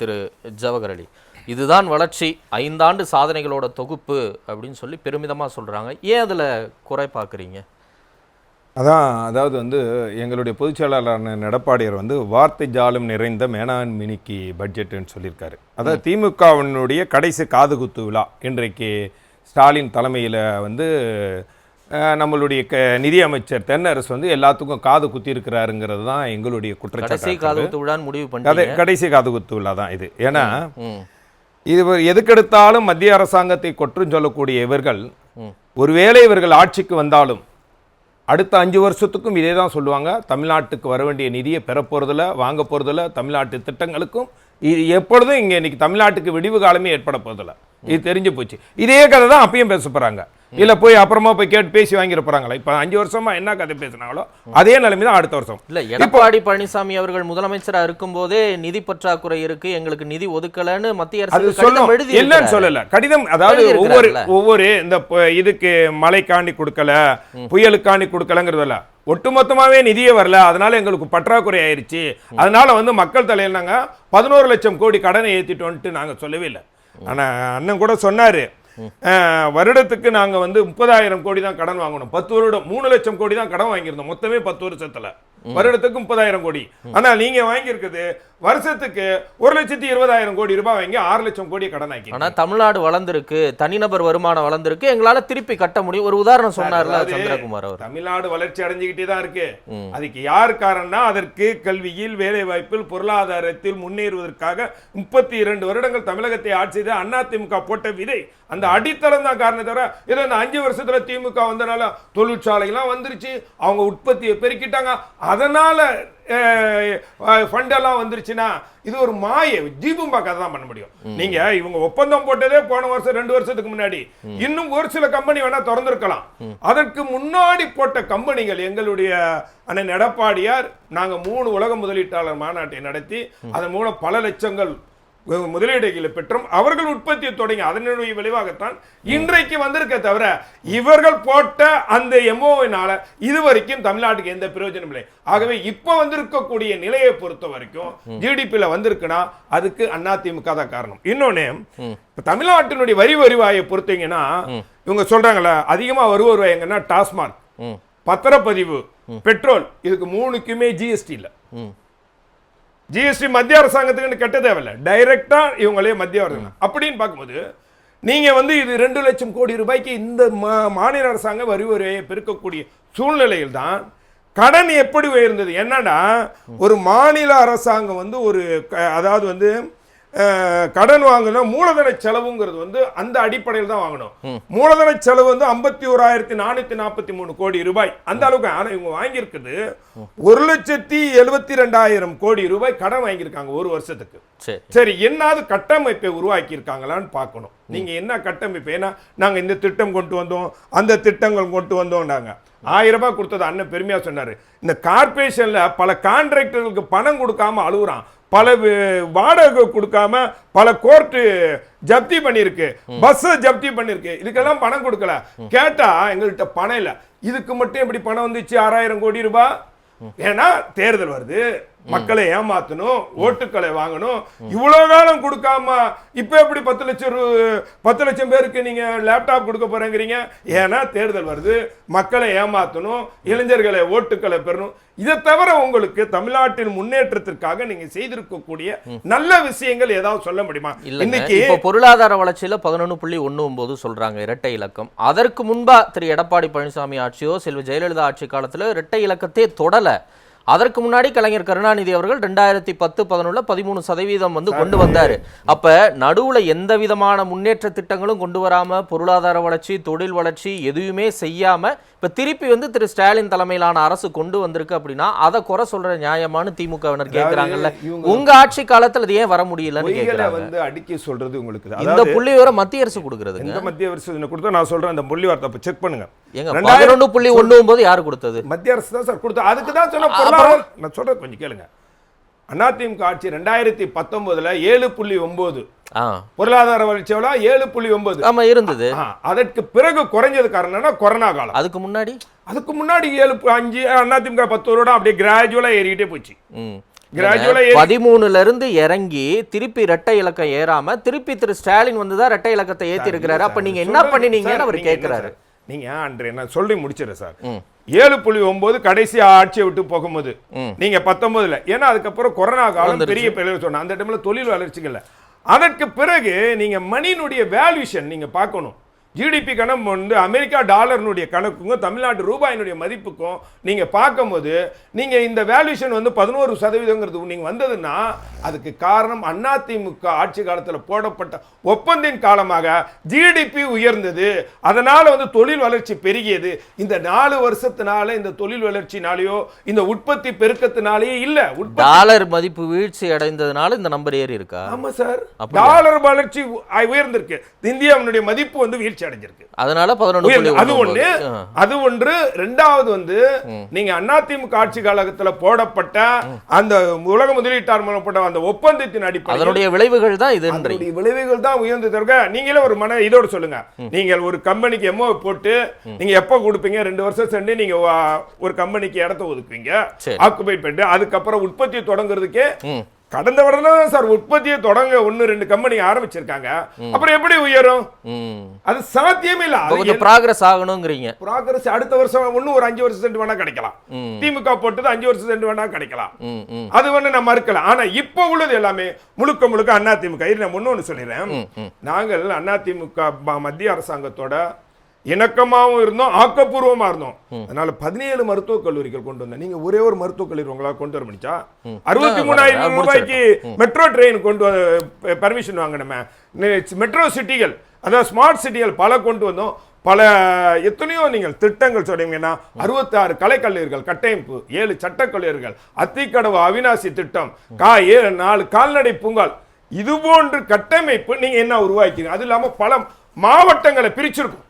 திரு ஜவஹர் அலி இதுதான் வளர்ச்சி. ஐந்தாண்டு சாதனைகளோட தொகுப்பு அப்படின்னு சொல்லி பெருமிதமாக சொல்றாங்க. ஏன் அதில் குறை பார்க்குறீங்க? அதான் அதாவது வந்து எங்களுடைய பொதுச் செயலாளரான எடப்பாடியார் வந்து வார்த்தை ஜாலம் நிறைந்த மேனான் மினிக்கி பட்ஜெட்டுன்னு சொல்லியிருக்காரு. அதாவது திமுகவினுடைய கடைசி காது குத்து விழா இன்றைக்கு ஸ்டாலின் தலைமையில் வந்து நம்மளுடைய க நிதியமைச்சர் தென்னரசு வந்து எல்லாத்துக்கும் காது குத்தி இருக்கிறாருங்கிறது தான் எங்களுடைய கடைசி குற்றச்சாட்டு காது குத்து விழான்னு முடிவு பண்ணிட்டீங்க. கடைசி காது குத்து விழா தான் இது. ஏன்னா இது எதுக்கெடுத்தாலும் மத்திய அரசாங்கத்தை குற்றம் சொல்லக்கூடிய இவர்கள். ஒருவேளை இவர்கள் ஆட்சிக்கு வந்தாலும் அடுத்த அஞ்சு வருஷத்துக்கும் இதே தான் சொல்லுவாங்க. தமிழ்நாட்டுக்கு வர வேண்டிய நிதியை பெற போகிறதில்ல வாங்க போகிறதில்ல தமிழ்நாட்டு திட்டங்களுக்கும் இது எப்பொழுதும் இங்கே இன்னைக்கு தமிழ்நாட்டுக்கு விடிவு காலமே ஏற்பட போகிறதில்ல இது தெரிஞ்சு போச்சு. இதே கதை தான் அப்பயும் பேச போகிறாங்க இல்லை போய் அப்புறமா போய் கேட்டு பேசி வாங்கிட போகிறாங்களா இப்போ அஞ்சு வருஷமா என்ன கதை பேசுனாங்களோ அதே நிலைமை தான் அடுத்த வருஷம். இல்ல எடப்பாடி பழனிசாமி அவர்கள் முதலமைச்சரா இருக்கும்போதே நிதி பற்றாக்குறை இருக்கு எங்களுக்கு நிதி ஒதுக்கலன்னு மத்திய அரசு சொல்லும் இல்லைன்னு சொல்லல. கடிதம் அதாவது ஒவ்வொரு. ஒவ்வொரு இந்த இதுக்கு மழைக்காண்டி கொடுக்கல புயலுக்காண்டி கொடுக்கலங்கிறதுல ஒட்டுமொத்தமாகவே நிதியே வரல. அதனால எங்களுக்கு பற்றாக்குறை ஆயிடுச்சு அதனால வந்து மக்கள் தலையில் நாங்கள் பதினோரு லட்சம் கோடி கடனை ஏற்றிட்டோன்ட்டு நாங்கள் சொல்லவே இல்லை. ஆனால் அண்ணன் கூட சொன்னார். வருடத்துக்கு நாங்கள் வந்து முப்பதாயிரம் கோடி தான் கடன் வாங்கணும். பத்து வருடம் மூணு லட்சம் கோடி தான் கடன் வாங்கியிருந்தோம். மொத்தமே பத்து வருஷத்தில். வருடத்துக்கு முப்பதாயிரம் கோடி. ஆனா நீங்க வாங்கியிருக்குது வருஷத்துக்கு ஒரு லட்சத்தி இருபதாயிரம் கோடி ரூபாய் வாங்கி ஆறு லட்சம் கோடி கடன் ஆக்கி ஆனா தமிழ்நாடு வளர்ந்திருக்கு தனிநபர் வருமானம் வளர்ந்திருக்கு எங்களால திருப்பி கட்ட முடியும். ஒரு உதாரணம் சொன்னார்ல சந்திரகுமார் அவர். தமிழ்நாடு வளர்ச்சி அடைஞ்சுக்கிட்டே தான் இருக்கு. அதுக்கு யார் காரணம்னா அதற்கு கல்வியில் வேலை வாய்ப்பில் பொருளாதாரத்தில் முன்னேறுவதற்காக முப்பத்தி இரண்டு வருடங்கள் தமிழகத்தை ஆட்சி செய்த அதிமுக போட்ட விதை. அந்த அடித்தளம் தான் காரணம் தவிர ஏதோ இந்த அஞ்சு வருஷத்துல திமுக வந்தனால தொழிற்சாலைகள்லாம் வந்துருச்சு. அவங்க உற்பத்தியை பெருக்கிட்டாங்க. அதனால ஃபண்டெல்லாம் வந்துருச்சுன்னா இது ஒரு மாய ஜீபும்பா கதை தான் பண்ண முடியும். நீங்க இவங்க ஒப்பந்தம் போட்டதே போன வருஷம் ரெண்டு வருஷத்துக்கு முன்னாடி. இன்னும் ஒரு சில கம்பெனி வேணா திறந்திருக்கலாம். அதற்கு முன்னாடி போட்ட கம்பெனிகள் எங்களுடைய அண்ணன் எடப்பாடியார் நாங்க மூணு உலக முதலீட்டாளர் மாநாட்டை நடத்தி அதன் மூலம் பல லட்சங்கள் முதலீடுகளை பெற்றும். அவர்கள் உற்பத்தியை தொடங்கி அதனுடைய விளைவாகத்தான் இன்றைக்கு வந்திருக்க தவிர இவர்கள் போட்ட அந்த எம்ஓவினால இதுவரைக்கும் தமிழ்நாட்டுக்கு எந்த பிரயோஜனம் இல்லை. ஆகவே இப்போ வந்திருக்கக்கூடிய நிலையை பொறுத்த வரைக்கும் ஜிடிபியில் வந்திருக்குன்னா அதுக்கு அதிமுக தான் காரணம். இன்னொன்னு இப்ப தமிழ்நாட்டினுடைய வரி வருவாயை பொறுத்தீங்கன்னா இவங்க சொல்றாங்கல்ல அதிகமா வரி வருவாய் எங்கன்னா டாஸ்மாக் பத்திரப்பதிவு பெட்ரோல் இதுக்கு மூணுக்குமே ஜிஎஸ்டி இல்லை. ஜிஎஸ்டி மத்திய அரசாங்கத்துக்குன்னு கட்ட தேவையில்ல. டைரக்டா இவங்களே மத்திய அரசாங்கம். அப்படின்னு பார்க்கும்போது நீங்க வந்து இது ரெண்டு லட்சம் கோடி ரூபாய்க்கு இந்த மா- மாநில அரசாங்கம் வரி வரியை பெருக்கக்கூடிய சூழ்நிலையில் தான் கடன் எப்படி உயர்ந்தது? என்னன்னா ஒரு மாநில அரசாங்கம் வந்து ஒரு அதாவது வந்து கடன் வாங்கணும் மூலதன செலவுங்கிறது வந்து அந்த அடிப்படையில் தான் வாங்கணும். மூலதன செலவு வந்து ஐம்பத்தி ஓராயிரத்தி நானூத்தி நாற்பத்தி மூணு கோடி ரூபாய். அந்த அளவுக்கு ஆனா இவங்க வாங்கியிருக்குது. ஒரு லட்சத்தி எழுபத்தி ரெண்டாயிரம் கோடி ரூபாய் கடன் வாங்கியிருக்காங்க ஒரு வருஷத்துக்கு. சரி. சரி என்னாவது கட்டமைப்பை உருவாக்கி இருக்காங்களான்னு பார்க்கணும். நீங்க என்ன கட்டமைப்பு? ஏன்னா நாங்க இந்த திட்டம் கொண்டு வந்தோம் அந்த திட்டங்கள் கொண்டு வந்தோம்னாங்க. ஆயிரம் ரூபாய் கொடுத்தது அண்ணன் பெருமையா சொன்னாரு. இந்த கார்பரேஷன்ல பல கான்ட்ராக்டர்களுக்கு பணம் கொடுக்காம அழுகுறான். பல வாடகை கொடுக்காம பல கோர்ட்டு ஜப்தி பண்ணிருக்கு பஸ் ஜப்தி பண்ணிருக்கு இதுக்கெல்லாம் பணம் கொடுக்கல. கேட்டா எங்கள்கிட்ட பணம் இல்ல. இதுக்கு மட்டும் எப்படி பணம் வந்துச்சு? ஆறாயிரம் கோடி ரூபாய் ஏன்னா தேர்தல் வருது. மக்களை ஏமாத்தணும் ஓட்டுக்களை வாங்கணும். இவ்வளவு காலம் கொடுக்காம இப்ப எப்படி பத்து லட்சம் பத்து லட்சம் பேருக்கு நீங்க லேப்டாப் கொடுக்க போறேங்கிறீங்க? ஏன்னா தேர்தல் வருது. மக்களை ஏமாத்தணும் இளைஞர்களை ஓட்டுக்களை பெறணும். இதை தவிர உங்களுக்கு தமிழ்நாட்டின் முன்னேற்றத்திற்காக நீங்க செய்திருக்கக்கூடிய நல்ல விஷயங்கள் ஏதாவது சொல்ல முடியுமா? இன்னைக்கு பொருளாதார வளர்ச்சியில பதினொன்று புள்ளி ஒன்று ஒன்பது சொல்றாங்க இரட்டை இலக்கம். அதற்கு முன்பா திரு எடப்பாடி பழனிசாமி ஆட்சியோ செல்வி ஜெயலலிதா ஆட்சி காலத்துல இரட்டை இலக்கத்தை தொடல. அதற்கு முன்னாடி கலைஞர் கருணாநிதி அவர்கள் ரெண்டாயிரத்தி பத்து பதினொன்றில் பதிமூணு சதவீதம் வந்து கொண்டு வந்தார். அப்போ நடுவில் எந்த விதமான முன்னேற்ற திட்டங்களும் கொண்டு வராமல் பொருளாதார வளர்ச்சி தொழில் வளர்ச்சி எதுவுமே செய்யாமல் இப்ப திருப்பி வந்து திரு ஸ்டாலின் தலைமையிலான அரசு கொண்டு வந்திருக்கு அப்படின்னா அதை குறை சொல்ற நியாயமானு திமுகவினர் கேக்குறாங்கல்ல. இவங்க உங்க ஆட்சி காலத்துல இது ஏன் வர கேக்குறாங்க. வந்து அடுக்கி சொல்றது உங்களுக்கு இந்த புள்ளி விவரம் மத்திய அரசு கொடுக்கறதுங்க. எந்த மத்திய அரசு கொடுத்தா நான் சொல்றேன் அந்த புள்ளி வார்த்தை செக் பண்ணுங்க. எங்க பதினொன்று புள்ளி ஒண்ணு ஒன்பது யாரு கொடுத்தது? மத்திய அரசு தான் சார் கொடுத்தா அதுக்கு தான் சொன்ன நான் சொல்றது கொஞ்சம் கேளுங்க. அதிமுக ஆட்சி ரெண்டாயிரத்தி பத்தொன்பதுல ஏழு புள்ளி ஒன்பது பொருளாதார வளர்ச்சி எவ்வளோ ஏழு புள்ளி ஒன்பது. ஆமா இருந்தது. அதற்கு பிறகு குறைஞ்சது காரணம் கொரோனா காலம். அதுக்கு முன்னாடி? அதுக்கு முன்னாடி ஏழு அஞ்சு அதிமுக பத்து வருடம் அப்படியே கிராஜுவலா ஏறிக்கிட்டே போச்சு. பதிமூணுல இருந்து இறங்கி திருப்பி இரட்டை இலக்கம் ஏறாம திருப்பி திரு ஸ்டாலின் வந்து தான் இரட்டை இலக்கத்தை ஏத்தி இருக்கிறாரு அப்ப நீங்க என்ன பண்ணினீங்கன்னு அவர் கேட்கிறாரு நீங்க அன்றே நான் சொல்லி முடிச்சிடறேன் சார். ஏழு புள்ளி ஒன்பது கடைசி ஆட்சியை விட்டு போகும்போது நீங்க பத்தொன்பதுல ஏன்னா அதுக்கப்புறம் கொரோனா காலம் பெரிய பெரிய சொன்ன அந்த டைம்ல தொழில் வளர்ச்சிகள்ல அதற்கு பிறகு நீங்கள் மணியினுடைய வேல்யூஷன் நீங்கள் பார்க்கணும். ஜிடிபி கணம் வந்து அமெரிக்கா டாலர்னுடைய கணக்குக்கும் தமிழ்நாட்டு ரூபாயினுடைய மதிப்புக்கும் நீங்க பார்க்கும்போது நீங்க இந்த வேல்யூஷன் வந்து பதினோரு சதவீதங்கிறது நீங்க வந்ததுன்னா அதுக்கு காரணம் அதிமுக ஆட்சி காலத்துல போடப்பட்ட ஒப்பந்தின் காலமாக ஜிடிபி உயர்ந்தது. அதனால வந்து தொழில் வளர்ச்சி பெருகியது. இந்த நாலு வருஷத்தினால இந்த தொழில் வளர்ச்சினாலேயோ இந்த உற்பத்தி பெருக்கத்தினாலேயே இல்ல. டாலர் மதிப்பு வீழ்ச்சி அடைந்ததுனால இந்த நம்பர் ஏறி இருக்கா ஆமா சார்? டாலர் வளர்ச்சி உயர்ந்திருக்கு. இந்தியாவினுடைய மதிப்பு வந்து வீழ்ச்சி அடைஞ்சிருக்கு. அதனால பதினொன்று அது ஒண்ணு. ஒண்ணு அது ஒன்று. ரெண்டாவது வந்து நீங்க அதிமுக ஆட்சி காலகட்டத்துல போடப்பட்ட அந்த உலக முதலீட்டாளர் மூலம் போட்ட அந்த ஒப்பந்தத்தின் அடிப்படையில் அதனுடைய விளைவுகள் தான் அதனுடைய விளைவுகள் தான் உயர்ந்து தருக. நீங்களே ஒரு மன இதோட சொல்லுங்க. நீங்கள் ஒரு கம்பெனிக்கு எம்ஓ போட்டு நீங்க எப்ப கொடுப்பீங்க? ரெண்டு வருஷம் சென்று நீங்க ஒரு கம்பெனிக்கு இடத்த ஒதுக்குவீங்க. ஆக்குபை பண்ணிட்டு அதுக்கப்புறம் உற்பத்தி தொடங்குறதுக்கே. கடந்த வருடம் தான் சார் உற்பத்தியை தொடங்க ஒன்னு ரெண்டு கம்பெனி ஆரம்பிச்சிருக்காங்க. அப்புறம் எப்படி உயரும்? அது சாத்தியமே இல்ல. கொஞ்சம் ப்ராக்ரஸ் ஆகணுங்கிறீங்க. ப்ராக்ரஸ் அடுத்த வருஷம் இன்னும் ஒரு அஞ்சு வருஷம் சென்று வேணா கிடைக்கலாம். திமுக போட்டது அஞ்சு வருஷம் சென்று வேணா கிடைக்கலாம். அது வந்து நான் மறுக்கல. ஆனா இப்போ உள்ளது எல்லாமே முழுக்க முழுக்க அண்ணா திமுக. நான் முன்னொன்னு சொல்லிடுறேன். ம், ம். நாங்கள் அண்ணா திமுக மத்திய அரசாங்கத்தோட இணக்கமாவும் இருந்தோம் ஆக்கப்பூர்வமா இருந்தோம். அதனால பதினேழு மருத்துவக் கல்லூரிகள் கொண்டு வந்தோம் நீங்க ஒரே ஒரு மருத்துவக் கல்லூரி உங்களா கொண்டு வர முடிச்சா அறுபத்தி மூணாயிரம் ரூபாய்க்கு மெட்ரோ ட்ரெயின் கொண்டு பர்மிஷன் வாங்கினோமே மெட்ரோ சிட்டிகள் அதாவது ஸ்மார்ட் சிட்டிகள் பல கொண்டு வந்தோம். பல எத்தனையோ நீங்கள் திட்டங்கள் சொன்னீங்கன்னா அறுபத்தாறு கலைக்கல்லூரிகள் கட்டமைப்பு ஏழு சட்டக்கல்லூரிகள் அத்திக்கடவு அவினாசி திட்டம் கா ஏழு நாலு கால்நடை பூங்கால். இது போன்ற கட்டமைப்பு நீங்க என்ன உருவாக்கிறீங்க அது இல்லாம பல மாவட்டங்களை பிரிச்சிருக்கும்.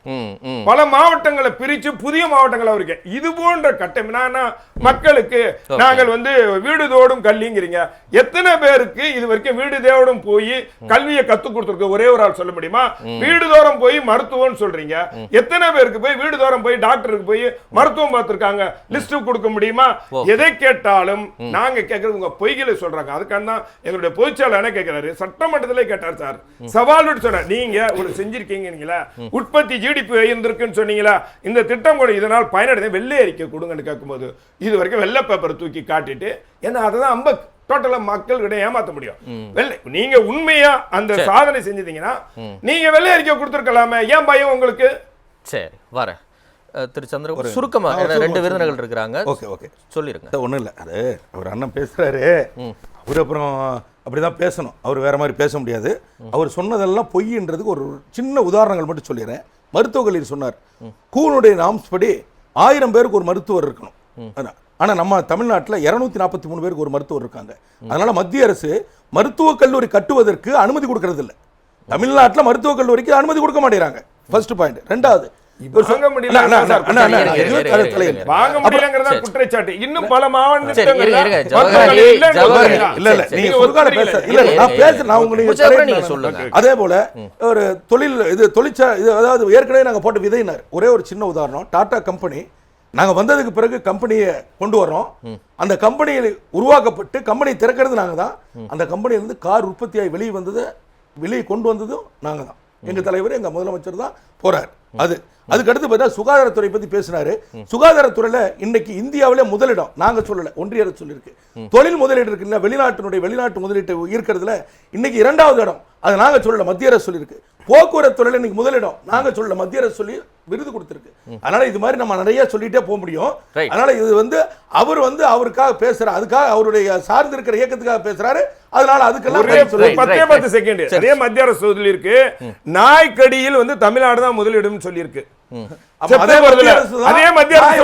பல மாவட்டங்களை பிரிச்சு புதிய மாவட்டங்களா இருக்கு இது போன்ற கட்டம். நானா மக்களுக்கு நாங்கள் வந்து வீடு தோடும் கல்விங்கிறீங்க எத்தனை பேருக்கு இது வரைக்கும் வீடு தேவடும் போய் கல்வியை கத்து கொடுத்துருக்கு? ஒரே ஒரு ஆள் சொல்ல முடியுமா? வீடு தோறும் போய் மருத்துவம்னு சொல்றீங்க. எத்தனை பேருக்கு போய் வீடு தோறும் போய் டாக்டருக்கு போய் மருத்துவம் பார்த்திருக்காங்க? லிஸ்ட் கொடுக்க முடியுமா? எதை கேட்டாலும் நாங்க கேட்கறது உங்க பொய்களை சொல்றாங்க. அதுக்காக தான் எங்களுடைய பொதுச்செயலாளர் என்ன கேட்கிறாரு? சட்டமன்றத்திலே கேட்டார் சார். சவால் சொன்னார். நீங்க ஒரு செஞ்சிருக்கீங்களா உற்பத்தி ஜிடிபி உயர்ந்திருக்குன்னு சொன்னீங்களா? இந்த திட்டம் கூட இதனால் பயனடைந்த வெள்ளை அறிக்கை கொடுங்கன்னு கேட்கும்போது இது வரைக்கும் வெள்ளை பேப்பரை தூக்கி காட்டிட்டு ஏன்னா அதுதான் அம்ப டோட்டலா மக்கள்கிட்ட ஏமாத்த முடியும். வெள்ளை நீங்க உண்மையா அந்த சாதனை செஞ்சீங்கன்னா நீங்க வெள்ளை அறிக்கை கொடுத்துருக்கலாமே. ஏன் பயம் உங்களுக்கு? சரி வரேன். அஹ், திரு சந்திர சுருக்கமா ஏன்னா ரெண்டு விருந்தினர்கள் இருக்கிறாங்க. Okay okay. சொல்லிருங்க. ஒன்றும் இல்லை. அது அவர் அண்ணன் பேசுகிறாரு அவர் அப்புறம் அப்படி தான் பேசணும். அவர் வேற மாதிரி பேச முடியாது. அவர் சொன்னதெல்லாம் பொய்ன்றதுக்கு ஒரு சின்ன உதாரணங்கள் மட்டும் சொல்லிடுறேன். மருத்துவ கல்லூரி சொன்னார். கூனுடைய நாம்ஸ் படி ஆயிரம் பேருக்கு ஒரு மருத்துவர் இருக்கணும். ஆனால் நம்ம தமிழ்நாட்டில் இரநூத்தி நாற்பத்தி மூணு பேருக்கு ஒரு மருத்துவர் இருக்காங்க. அதனால் மத்திய அரசு மருத்துவக் கல்லூரி கட்டுவதற்கு அனுமதி கொடுக்கறதில்ல. தமிழ்நாட்டில் மருத்துவக் கல்லூரிக்கு அனுமதி கொடுக்க மாட்டேங்கிறாங்க. ஃபர்ஸ்ட் பாயிண்ட் ரெண்டாவது வாங்க முடியலங்கிறதா. குற்றச்சாட்டு. இன்னும் பல. அதே போல ஒரு தொழில் இது தொழிற்சா இது அதாவது ஏற்கனவே நாங்க போட்ட விதையினர். ஒரே ஒரு சின்ன உதாரணம். டாடா கம்பெனி. நாங்க வந்ததுக்கு பிறகு கம்பெனியை கொண்டு வர்றோம். அந்த கம்பெனியில் உருவாக்கப்பட்டு கம்பெனி திறக்கிறது நாங்க தான் அந்த கம்பெனியில இருந்து கார் உற்பத்தியாகி வெளியே வந்தது வெளியே கொண்டு வந்ததும் நாங்க தான் எங்க தலைவர் எங்க முதலமைச்சர் தான் போறாரு. அது அதுக்கு அடுத்து பார்த்தா சுகாதாரத்துறை பத்தி பேசினாரு. சுகாதாரத்துறையில இன்னைக்கு இந்தியாவிலே முதலிடம். நாங்க சொல்லல ஒன்றிய அரசு சொல்லியிருக்கு. தொழில் முதலீடு இருக்குல்ல வெளிநாட்டினுடைய வெளிநாட்டு முதலீட்டை ஈர்க்கிறதுல இன்னைக்கு இரண்டாவது இடம். அது நாங்க சொல்லல மத்திய அரசு சொல்லியிருக்கு. போக்குவரத்து துறையில இன்னைக்கு முதலிடம் நாங்க சொல்லல மத்திய அரசு சொல்லி விருது கொடுத்திருக்கு. அதனால இது மாதிரி நம்ம நிறைய சொல்லிட்டே போக முடியும். அதனால இது வந்து அவர் வந்து அவருக்காக பேசுறாரு அதுக்காக அவருடைய சார்ந்து இருக்கிற இயக்கத்துக்காக பேசுறாரு. அதனால அதுக்கெல்லாம் பத்தே பத்து. செகண்ட். அதே மத்திய அரசு சொல்லியிருக்கு. நாய்க்கடியில் வந்து தமிழ்நாடு தான் முதலிடம் சொல்லியிருக்கு. அதே மத்திய அரசு.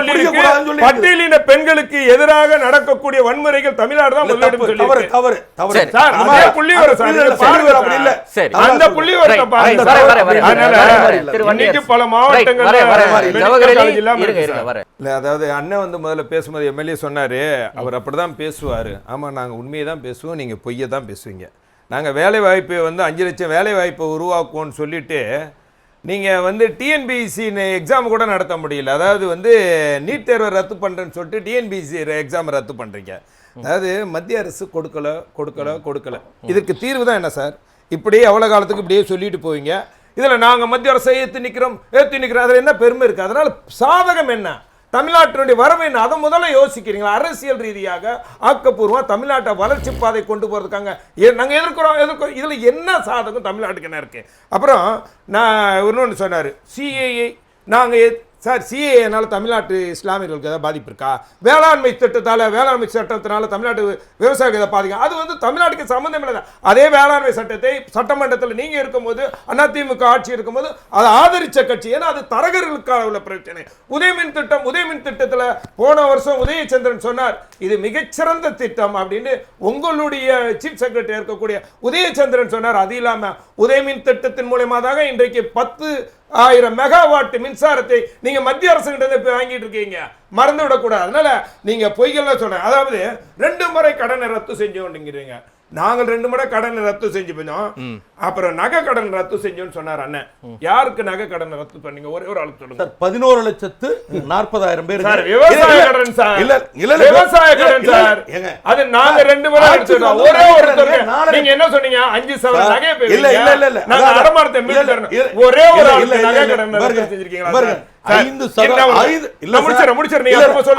பட்டியலின பெண்களுக்கு எதிராக நடக்கக்கூடிய வன்முறைகள் தமிழ்நாடு தான் முதலிடம் தவறு தவறு சரி. அதே புள்ளி அப்படி இல்ல. அந்த. புள்ளி திரு இன்னைக்கு. பல மாவட்டங்கள்ல. இல்ல. அதாவது அண்ணன் வந்து முதல்ல பேசும்போது எம்எல்ஏ சொன்னாரு. அவர் அப்படிதான் பேசுவாரு. ஆமா நாங்க உண்மையை தான் பேசுவோம் நீங்க பொய்யை தான் பேசுவீங்க. நாங்க வேலை வாய்ப்பை வந்து அஞ்சு லட்சம் வேலை வாய்ப்பை உருவாக்குவோம்னு சொல்லிட்டு நீங்கள் வந்து டிஎன்பிஎஸ்சி எக்ஸாம் கூட நடத்த முடியல. அதாவது வந்து நீட் தேர்வை ரத்து பண்ணுறேன்னு சொல்லிட்டு டிஎன்பிசி எக்ஸாம் ரத்து பண்ணுறீங்க அதாவது மத்திய அரசு கொடுக்கல கொடுக்கல கொடுக்கல. இதுக்கு தீர்வு தான் என்ன சார்? இப்படியே எவ்வளோ காலத்துக்கு இப்படியே சொல்லிட்டு போவீங்க? இதில் நாங்கள் மத்திய அரசை ஏற்றி நிற்கிறோம் ஏற்றி நிற்கிறோம் அதில் என்ன பெருமை இருக்குது அதனால் சாதகம் என்ன? தமிழ்நாட்டினுடைய வரவு என்ன? அதை முதல்ல யோசிக்கிறீங்களா? அரசியல் ரீதியாக ஆக்கப்பூர்வமாக தமிழ்நாட்டை வளர்ச்சி பாதை கொண்டு போகிறதுக்காங்க நாங்கள் எதிர்க்கிறோம் எதிர்க்கிறோம். இதில் என்ன சாதகம் தமிழ்நாட்டுக்கு என்ன இருக்குது அப்புறம் நான் இன்னொன்று சொன்னார். சிஏஏ நாங்கள் சார் சிஏஏனால தமிழ்நாட்டு இஸ்லாமியர்களுக்கு ஏதாவது பாதிப்பு இருக்கா? வேளாண்மை திட்டத்தால் வேளாண்மை சட்டத்தினால தமிழ்நாட்டு விவசாயிகள் ஏதாவது பாதிக்கும் அது வந்து தமிழ்நாட்டுக்கு சம்மந்தம் இல்லை. அதே வேளாண்மை சட்டத்தை சட்டமன்றத்தில் நீங்கள் இருக்கும்போது அதிமுக ஆட்சி இருக்கும்போது அதை ஆதரித்த கட்சி. ஏன்னா அது தரகர்களுக்கான உள்ள பிரச்சனை. உதயமின் திட்டம் உதயமின் திட்டத்தில் போன வருஷம் உதயச்சந்திரன் சொன்னார் இது மிகச்சிறந்த திட்டம் அப்படின்னு உங்களுடைய சீஃப் செக்ரட்டரி இருக்கக்கூடிய உதயச்சந்திரன் சொன்னார். அது இல்லாமல் உதயமின் திட்டத்தின் மூலயமா தாங்க இன்றைக்கு பத்து ஆயிரம் மெகாவாட் மின்சாரத்தை நீங்க மத்திய அரசு கிட்ட வாங்கிட்டு இருக்கீங்க. மறந்து விடக்கூடாது அதனால நீங்க பொய்கள்லாம் சொன்ன அதாவது ரெண்டு முறை கடனை ரத்து செஞ்சோம்ங்கிறீங்க நாங்கள் ரெண்டு முறை கடனை ரத்து செஞ்சு போனோம். அப்புறம் நகை கடன் ரத்து செஞ்சோம்னு சொன்னார் அண்ணன். யாருக்கு நகை கடனை ரத்து பண்ணீங்க? ஒரே ஒரு ஆளுக்கு சொல்லுங்க. சார் பதினோரு லட்சத்து நாற்பதாயிரம் பேர் சார் விவசாய கடன் சார். இல்ல இல்ல இல்ல விவசாய கடன் சார். ஏங்க. அது நாங்க ரெண்டு முறை வந்து ஒரே நகை நாலு- நீங்க என்ன சொன்னீங்க? அஞ்சு சவரன் நகையை இல்ல. இல்ல, இல்ல, இல்ல. நாங்க அடமானத்தை ஒரே ஒரு ஆளுக்கு நகை கடன் செஞ்சிருக்கீங்களா ஐந்து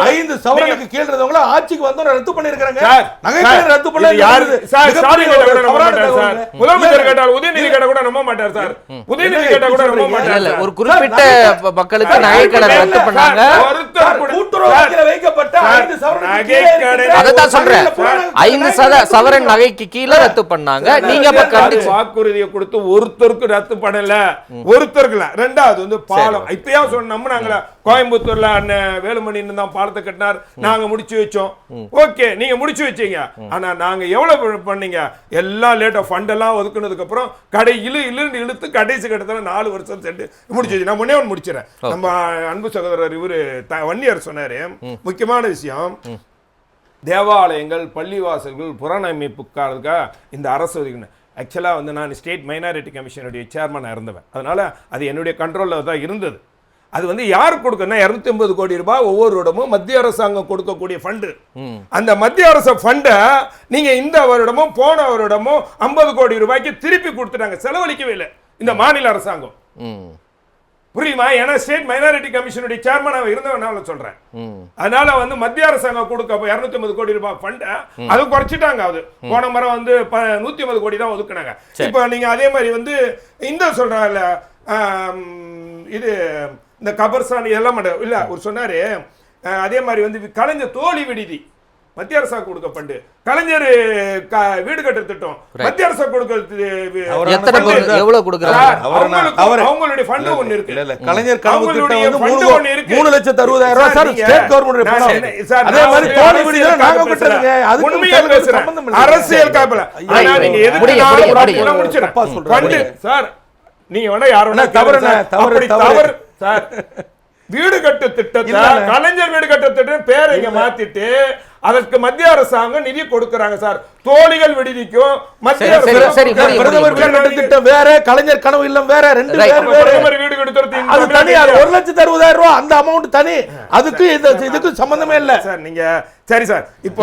ஐந்து சவரனுக்கு கீழ இருந்தவங்கள ஆட்சிக்கு வந்தோம் ரத்து பண்ணிருக்காங்க ரத்து பண்ணல. இது யாரு- சார், ஸ்டாலின் கேட்டா கூட நம்ப தவறான மாட்டார் சார். முதலமைச்சர் கேட்டால் உதயநிதி கேட்டா கூட நம்ப மாட்டார் சார். உதயநிதி கேட்டா கூட நம்ப? மாட்டார். ஒரு குறிப்பிட்ட மக்களுக்கு சார், நகை கடன் நகை ரத்து பண்ணாங்க. கூட்டுறவு வைக்கப்பட்ட ஐந்து சவரனுக்கு அதைத்தான் சொல்றேன். ஐந்து சத சவரன் நகைக்கு கீழே ரத்து பண்ணாங்க. நீங்க வாக்குறுதியை கொடுத்து ஒருத்தருக்கு ரத்து பண்ணல. ஒருத்தருக்கு இல்ல ரெண்டாவது வந்து பாலம் இப்பயா சொன்ன நம்பினாங்களா? கோயம்புத்தூர்ல அண்ணன் வேலுமணி தான் பாலத்தை கட்டினார். நாங்க முடிச்சு வச்சோம். ஓகே நீங்க முடிச்சு வச்சீங்க. ஆனா நாங்க எவ்வளவு பண்ணீங்க? எல்லாம் லேட்டா ஃபண்ட் எல்லாம் ஒதுக்குனதுக்கு அப்புறம் கடை இழு இழுன்னு இழுத்து கடைசி கட்டத்துல நாலு வருஷம் சென்று முடிச்சு நான் முன்னே ஒன்று முடிச்சிடறேன் நம்ம அன்பு சகோதரர் இவரு வன்னியர் சொன்னாரு. முக்கியமான விஷயம் தேவாலயங்கள் பள்ளிவாசல்கள் புறநமைப்புக்காரதுக்காக இந்த அரசு ஒதுக்கணும் ஆக்சுவலாக வந்து நான் ஸ்டேட் மைனாரிட்டி கமிஷனுடைய சேர்மனாக இருந்தவன். அதனால் அது என்னுடைய கண்ட்ரோலில் தான் இருந்தது. அது வந்து யார் கொடுக்கணும் இரநூத்தி ஐம்பது கோடி ரூபாய் ஒவ்வொரு வருடமும் மத்திய அரசாங்கம் கொடுக்கக்கூடிய ஃபண்டு அந்த மத்திய அரசு ஃபண்டை நீங்க இந்த வருடமும் போன வருடமும் ஐம்பது கோடி ரூபாய்க்கு திருப்பி கொடுத்துட்டாங்க. செலவழிக்கவே இல்லை. இந்த மாநில அரசாங்கம். புரியுமா? ஏன்னா ஸ்டேட் மைனாரிட்டி கமிஷனுடைய சேர்மனாக இருந்தவனால சொல்றேன். அதனால வந்து மத்திய அரசாங்கம் கொடுக்க இருநூத்தி ஐம்பது கோடி ரூபாய் ஃபண்ட் அது குறைச்சிட்டாங்க அது. போன முறை வந்து நூத்தி ஐம்பது கோடி தான் ஒதுக்குனாங்க. இப்போ நீங்க அதே மாதிரி வந்து இந்த சொல்றாங்கல்ல இது இந்த கபர்சான் இதெல்லாம் மாட்டேன் இல்ல ஒரு சொன்னாரு அதே மாதிரி வந்து கலைஞர் தோழி விடுதி. மத்திய அரசாங்கம் கொடுக்க ஃபண்டு கலைஞர் வீடு கட்டுற திட்டம் மத்திய அரசாங்கம் கொடுக்க அவரை அவரை- அவங்களுடைய ஃபண்ட் ஒன்னு இருக்கு. கலைஞர் கனவு திட்டம் அவங்களுடைய வந்து ஒண்ணு இருக்கு. மூணு லட்சத்து அறுபதாயிரம் ரூபாய். சார் ஸ்டேட் கவர்மெண்ட் பணம். அதே மாதிரி நாங்க உண்மையா பேசுறேன். அரசியல் காப்பல ஆனா நீங்க. எதுக்கு fund, சார் நீங்க வேணா யார் வேணா அண்ணா, தவறு. தவறு, தவறு. சார் வீடு கட்டு திட்டத்தை. கலைஞர் வீடு கட்டு திட்டம் பேரை இங்க மாத்திட்டு அதற்கு மத்திய அரசாங்கம் நிதி கொடுக்கறாங்க சார். தோழிகள் விடுதிக்கும் மத்திய. பிரதமர் திட்டம் வேற கலைஞர் கனவு இல்லம் வேற ரெண்டு பிரதமர் வீடு கட்டு அது தனி அது ஒரு லட்சத்து அறுபதாயிரம் ரூபாய் அந்த அமௌண்ட் தனி. அதுக்கு இதுக்கு சம்பந்தமே இல்ல. சார் நீங்க சரி சார் இப்போ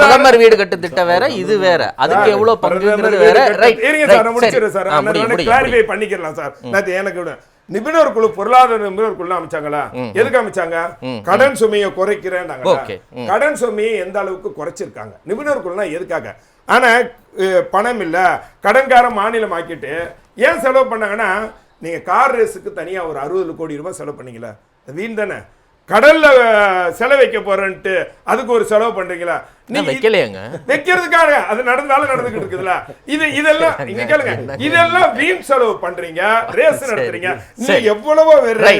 பிரதமர் வீடு கட்டு திட்டம் வேற இது வேற. அதுக்கு எவ்வளவு பங்குங்கிறது வேற. ரைட் இருங்க சார் நான் முடிச்சிடுறேன் சார். நான் கிளாரிஃபை பண்ணிக்கலாம் சார். எனக்கு விட நிபுணர் குழு பொருளாதார நிபுணர் குழு அமைச்சாங்களா? எதுக்கு அமைச்சாங்க? கடன் சுமையை குறைக்கிறேன்னாங்க. ம். கடன் சுமையை எந்த அளவுக்கு குறைச்சிருக்காங்க? நிபுணர் குழுனா எதுக்காக? ஆனா பணம் இல்ல கடன்கார மாநிலம் ஆக்கிட்டு ஏன் செலவு பண்ணாங்கன்னா நீங்க கார் ரேஸுக்கு தனியா ஒரு அறுபது கோடி ரூபாய் செலவு பண்ணீங்களா. வீண் தானே? கடல்ல செலவு வைக்க போறேன்ட்டு அதுக்கு ஒரு செலவு பண்றீங்களா. வைக்கலையாங்க. வைக்கிறதுக்காக அது நடந்தாலும் நடந்துகிட்டு இருக்குதுல்ல. இது இதெல்லாம் இங்க கேளுங்க. இதெல்லாம் வீண் செலவு பண்றீங்க. ரேஸ் நடத்துறீங்க. நீ. எவ்வளவோ ஒரே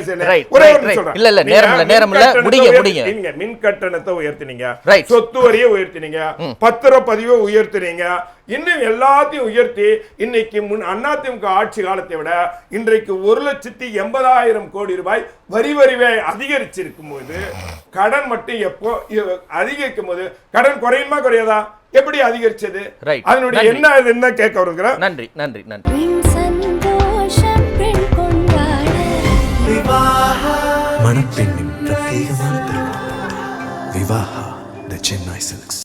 இல்ல, இல்ல, நேரம் இல்ல, நேரம் இல்ல. முடிங்க, முடிங்க. நீங்க மின் கட்டணத்தை உயர்த்தினீங்க. சொத்து வரியை உயர்த்தினீங்க. பத்திரப்பதிவை உயர்த்தினீங்க. இன்னும் எல்லாத்தையும் உயர்த்தி இன்னைக்கு முன் அதிமுக ஆட்சி காலத்தை விட இன்றைக்கு ஒரு லட்சத்தி எண்பதாயிரம் கோடி ரூபாய் வரி வரிவை அதிகரிச்சிருக்கும் போது கடன் மட்டும் எப்போ அதிகரிக்கும் போது கடன் குறையுமா குறையாதா? எப்படி அதிகரிச்சது. அதனுடைய. என்ன என்ன கேட்க வருங்கிற நன்றி நன்றி நன்றி. பெண் சந்தோஷம் பெண் கொண்டாட. மணப்பெண்ணின் பிரத்யேகமான திருமணம் விவாஹா த Chennai Silks.